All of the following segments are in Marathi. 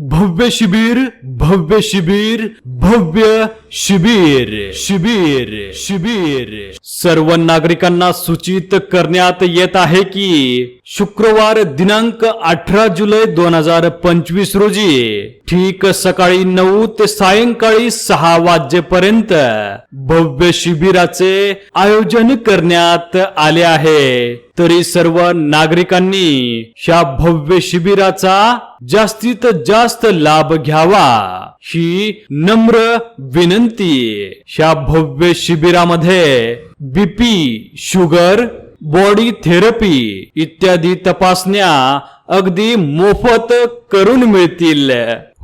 भव्य शिबिर भव्य शिबिर भव्य शिबिर शिबिर शिबिर. सर्व नागरिकांना सूचित करण्यात येत आहे की शुक्रवार दिनांक अठरा जुलै दोन हजार पंचवीस रोजी ठीक सकाळी नऊ ते सायंकाळी सहा वाजेपर्यंत भव्य शिबिराचे आयोजन करण्यात आले आहे. तरी सर्व नागरिकांनी या भव्य शिबिराचा जास्तीत जास्त लाभ घ्यावा. ही नम्र विनंती. या भव्य शिबिरामध्ये बीपी शुगर बॉडी थेरपी इत्यादी तपासण्या अगदी मोफत करून मिळतील.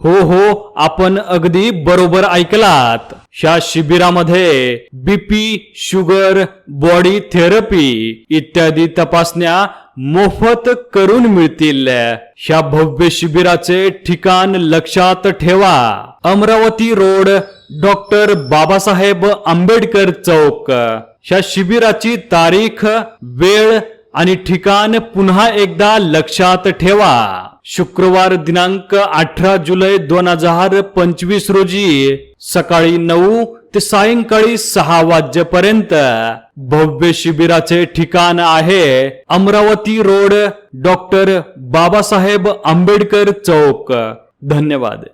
हो हो आपण अगदी बरोबर ऐकलात. या शिबिरामध्ये बीपी शुगर बॉडी थेरपी इत्यादी तपासण्या मोफत करून मिळतील. ह्या भव्य शिबिराचे ठिकाण लक्षात ठेवा. अमरावती रोड डॉक्टर बाबासाहेब आंबेडकर चौक. ह्या शिबिराची तारीख वेळ आणि ठिकाण पुन्हा एकदा लक्षात ठेवा. शुक्रवार दिनांक अठरा जुलै दोन हजार पंचवीस रोजी सकाळी नऊ ते सायंकाळी सहा वाजेपर्यंत भव्य शिबिराचे ठिकाण आहे. अमरावती रोड डॉक्टर बाबासाहेब आंबेडकर चौक. धन्यवाद.